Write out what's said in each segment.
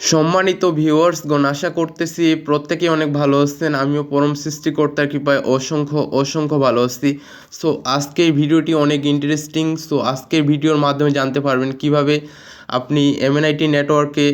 সম্মানিত ভিউয়ার্সগণ আশা করতেছি প্রত্যেকেই অনেক ভালো আছেন। আমিও পরম সৃষ্টিকর্তার কৃপায় অসংখ্য অসংখ্য ভালো আছি। সো আজকের ভিডিওটি অনেক ইন্টারেস্টিং সো আজকের ভিডিওর মাধ্যমে জানতে পারবেন কীভাবে আপনি এমএনআইটি নেটওয়ার্কে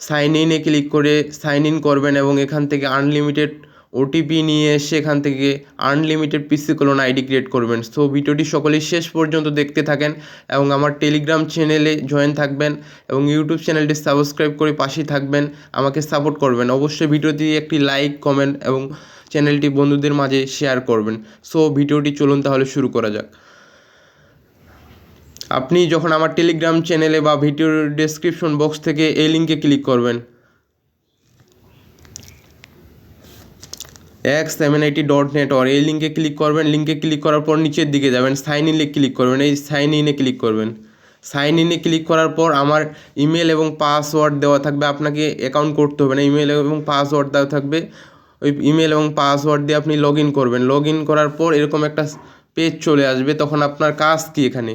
সাইন ইনে ক্লিক করে সাইন ইন করবেন এবং এখান থেকে আনলিমিটেড ওটিপি নিয়ে এসে এখান থেকে unlimited PC colon ID create করবেন। সো ভিডিওটি সকলেই শেষ পর্যন্ত দেখতে থাকেন এবং আমার টেলিগ্রাম চ্যানেলে জয়েন থাকবেন এবং ইউটিউব চ্যানেলটি সাবস্ক্রাইব করে পাশেই থাকবেন, আমাকে সাপোর্ট করবেন। অবশ্যই ভিডিওটি একটি লাইক কমেন্ট এবং চ্যানেলটি বন্ধুদের মাঝে শেয়ার করবেন। সো ভিডিওটি চলুন তাহলে শুরু করা যাক। আপনি যখন আমার টেলিগ্রাম চ্যানেলে বা ভিডিওর ডেসক্রিপশন বক্স থেকে এই লিঙ্কে ক্লিক করবেন X seven eighty dot net এই লিঙ্কে ক্লিক করবেন লিঙ্কে ক্লিক করার পর নিচের দিকে যাবেন সাইন ইনে ক্লিক করবেন, এই সাইন ইনে ক্লিক করবেন। সাইন ইনে ক্লিক করার পর আমার ইমেল এবং পাসওয়ার্ড দেওয়া থাকবে, আপনাকে অ্যাকাউন্ট করতে হবে না ইমেল এবং পাসওয়ার্ড দেওয়া থাকবে। ওই ইমেল এবং পাসওয়ার্ড দিয়ে আপনি লগ ইন করবেন। লগ ইন করার পর এরকম একটা পেজ চলে আসবে, তখন আপনার কাজ কি এখানে?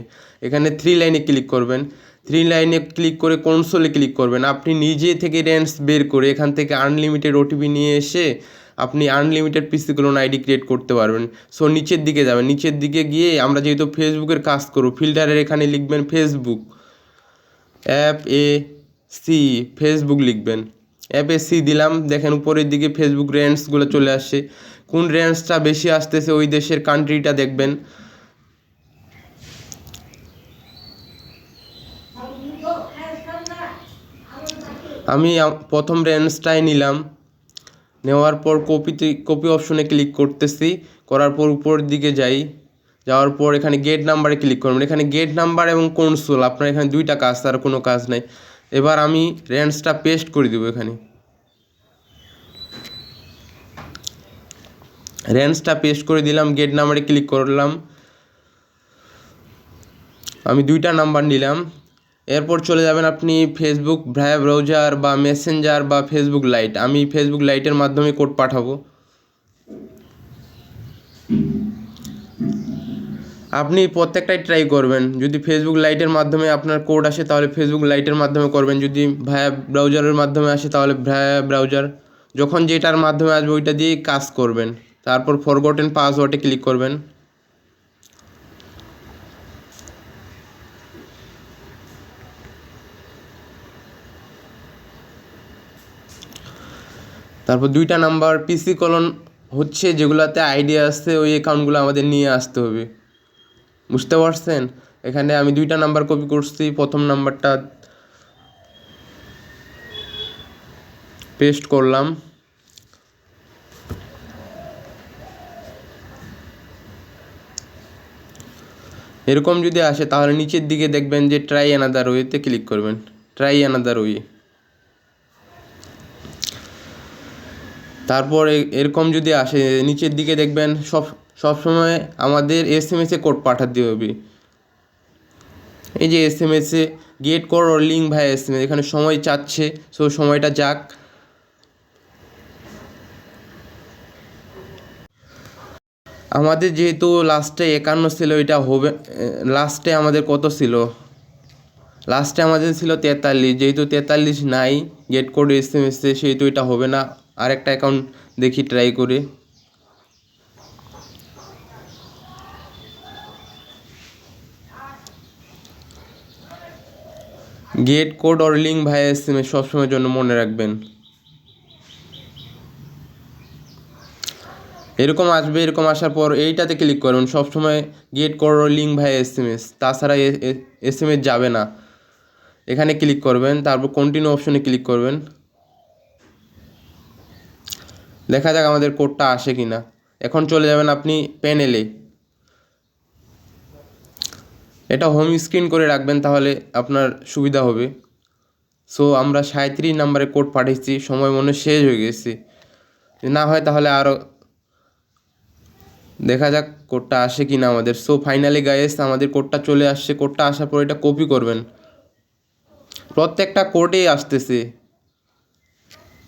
এখানে থ্রি লাইনে ক্লিক করবেন। থ্রি লাইনে ক্লিক করে কনসোলে ক্লিক করবেন। আপনি নিজে থেকে র্যান্স বের করে এখান থেকে আনলিমিটেড ওটিপি নিয়ে এসে আপনি আনলিমিটেড পিসিগুলো আইডি ক্রিয়েট করতে পারবেন। সো নিচের দিকে যাবেন। নিচের দিকে গিয়ে আমরা যেহেতু ফেসবুকের কাজ করব ফিল্টারের এখানে লিখবেন Facebook app A C Facebook লিখবেন। অ্যাপ এ সি দিলাম। দেখেন উপরের দিকে ফেসবুক র্যান্সগুলো চলে আসছে। কোন র্যান্সটা বেশি আসতেছে ওই দেশের কান্ট্রিটা দেখবেন। আমি প্রথম রেঞ্জটাই নিলাম। নেওয়ার পর কপিতে, কপি অপশনে ক্লিক করতেছি। করার পর উপরের দিকে যাই। যাওয়ার পর এখানে গেট নাম্বারে ক্লিক করবেন। এখানে গেট নাম্বার এবং কনসোল আপনার এখানে দুইটা কাজ, তার কোনো কাজ নাই। এবার আমি রেঞ্জটা পেস্ট করে দেবো এখানে। রেঞ্জটা পেস্ট করে দিলাম গেট নাম্বারে ক্লিক করলাম। আমি দুইটা নাম্বার নিলাম। এরপর চলে যাবেন আপনি ফেসবুক ভ্রায়া ব্রাউজার বা মেসেঞ্জার বা ফেসবুক লাইট আমি ফেসবুক লাইটের মাধ্যমে কোড পাঠাবো। আপনি প্রত্যেকটাই ট্রাই করবেন। যদি ফেসবুক লাইটের মাধ্যমে আপনার কোড আসে, তাহলে ফেসবুক লাইটের মাধ্যমে করবেন। যদি ভায়া ব্রাউজারের মাধ্যমে আসে, তাহলে ভায়া ব্রাউজার যখন যেটার মাধ্যমে আসবে, ওইটা দিয়েই কাজ করবেন। তারপর ফরগটেন পাসওয়ার্ডে ক্লিক করবেন। তারপর দুইটা নাম্বার পিসি কলন হচ্ছে যেগুলাতে আইডিয়া আসছে, ওই অ্যাকাউন্টগুলো আমাদের নিয়ে আসতে হবে। বুঝতে পারছেন? এখানে আমি দুইটা নাম্বার কপি করছি, প্রথম নাম্বারটা পেস্ট করলাম। এরকম যদি আসে, তাহলে নিচের দিকে দেখবেন যে ট্রাই অ্যানাদার ওয়েতে ক্লিক করবেন। ট্রাই অ্যানাদার ওয়ে তারপর এরকম যদি আসে, নিচের দিকে দেখবেন সব সবসময় আমাদের এস এম এসে কোড পাঠাতে হবে। এই যে এস এম এসে get code or link via S M S, এখানে সময় চাচ্ছে, সো সময়টা যাক। আমাদের যেহেতু লাস্টে একান্ন ছিল, এটা হবে, লাস্টে আমাদের কত ছিল? লাস্টে আমাদের ছিল তেতাল্লিশ, যেহেতু তেতাল্লিশ নাই, গেট কোড এস এম এসে, সেহেতু এটা হবে না। আরেকটা অ্যাকাউন্ট দেখি ট্রাই করে। Get code or link via S M S সবসময়ের জন্য মনে রাখবেন। এরকম আসবে, এরকম আসার পর এইটাতে ক্লিক করবেন সবসময় get code or link via S M S তাছাড়া এস এম এস যাবে না। এখানে ক্লিক করবেন, তারপর কন্টিনিউ অপশনে ক্লিক করবেন। দেখা যাক আমাদের কোডটা আসে কি না এখন চলে যাবেন আপনি প্যানেলে এটা হোম স্ক্রিন করে রাখবেন তাহলে আপনার সুবিধা হবে। সো আমরা সাঁত্রিশ নাম্বারে কোড পাঠিয়েছি, সময় মনে শেষ হয়ে গেছে। না হয় তাহলে আরও দেখা যাক কোডটা আসে কি না আমাদের। সো ফাইনালি গাইস আমাদের কোডটা চলে আসছে। কোডটা আসার পর এটা কপি করবেন। প্রত্যেকটা কোডেই আসতেছে।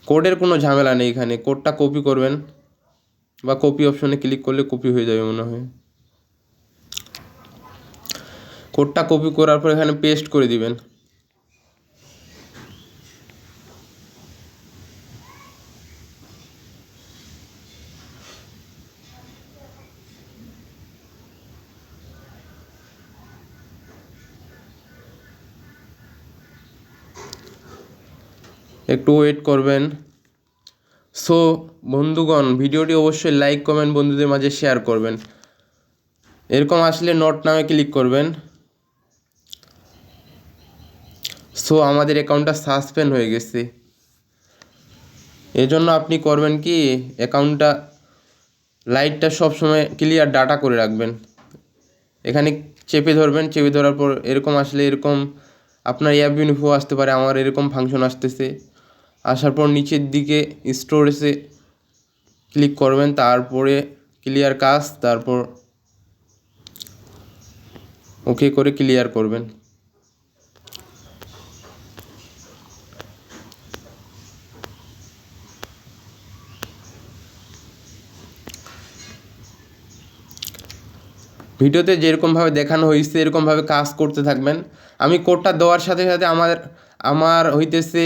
কোডের কোনো ঝামেলা নেই এখানে। কোডটা কপি করবেন বা কপি অপশনে ক্লিক করলে কপি হয়ে যাবে মনে হয়। কোডটা কপি করার পর এখানে পেস্ট করে দিবেন। একটু ওয়েট করবেন। সো বন্ধুগণ, ভিডিওটি অবশ্যই লাইক কমেন্ট বন্ধুদের মাঝে শেয়ার করবেন। এরকম আসলে নট নামে ক্লিক করবেন। সো আমাদের অ্যাকাউন্টটা সাসপেন্ড হয়ে গেছে। এজন্য আপনি করবেন কি অ্যাকাউন্টটা লাইটটা সবসময় ক্লিয়ার ডাটা করে রাখবেন। এখানে চেপে ধরবেন, চেপে ধরার পর এরকম আসলে এরকম আপনার অ্যাপ ইউনিফো আসতে পারে, আমার এরকম ফাংশন আসতেছে। আসার পর নিচের দিকে স্টোরেজে ক্লিক করবেন, তারপরে ক্লিয়ার কাজ, তারপর ওকে করে ক্লিয়ার করবেন। ভিডিওতে যেরকমভাবে দেখানো হয়েছে, এরকমভাবে কাজ করতে থাকবেন। আমি কোডটা দেওয়ার সাথে সাথে আমার আমার হইতেছে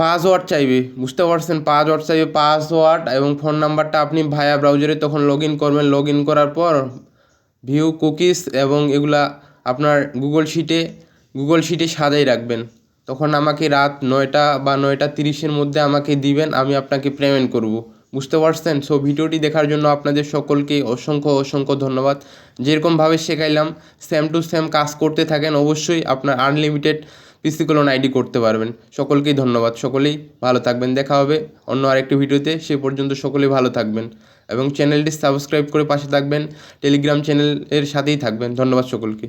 পাসওয়ার্ড চাইবে, বুঝতে পারছেন? পাসওয়ার্ড চাইবে, পাসওয়ার্ড এবং ফোন নাম্বারটা আপনি ভায়া ব্রাউজারে তখন লগ ইন করবেন। লগ ইন করার পর ভিউ কুকিজ এবং এগুলা আপনার গুগল শিটে গুগল শিটে সাজাই রাখবেন। তখন আমাকে রাত নয়টা বা নয়টা তিরিশের মধ্যে আমাকে দিবেন, আমি আপনাকে পেমেন্ট করব। বুঝতে পারছেন? সো ভিডিওটি দেখার জন্য আপনাদের সকলকে অসংখ্য অসংখ্য ধন্যবাদ। যেরকমভাবে শেখাইলাম সেম টু সেম কাজ করতে থাকেন। অবশ্যই আপনার আনলিমিটেড পিসিকলন আইডি করতে পারবেন। সকলকেই ধন্যবাদ। সকলেই ভালো থাকবেন। দেখা হবে অন্য আরেকটি ভিডিওতে। সে পর্যন্ত সকলেই ভালো থাকবেন এবং চ্যানেলটি সাবস্ক্রাইব করে পাশে থাকবেন। টেলিগ্রাম চ্যানেলের সাথেই থাকবেন। ধন্যবাদ সকলকে।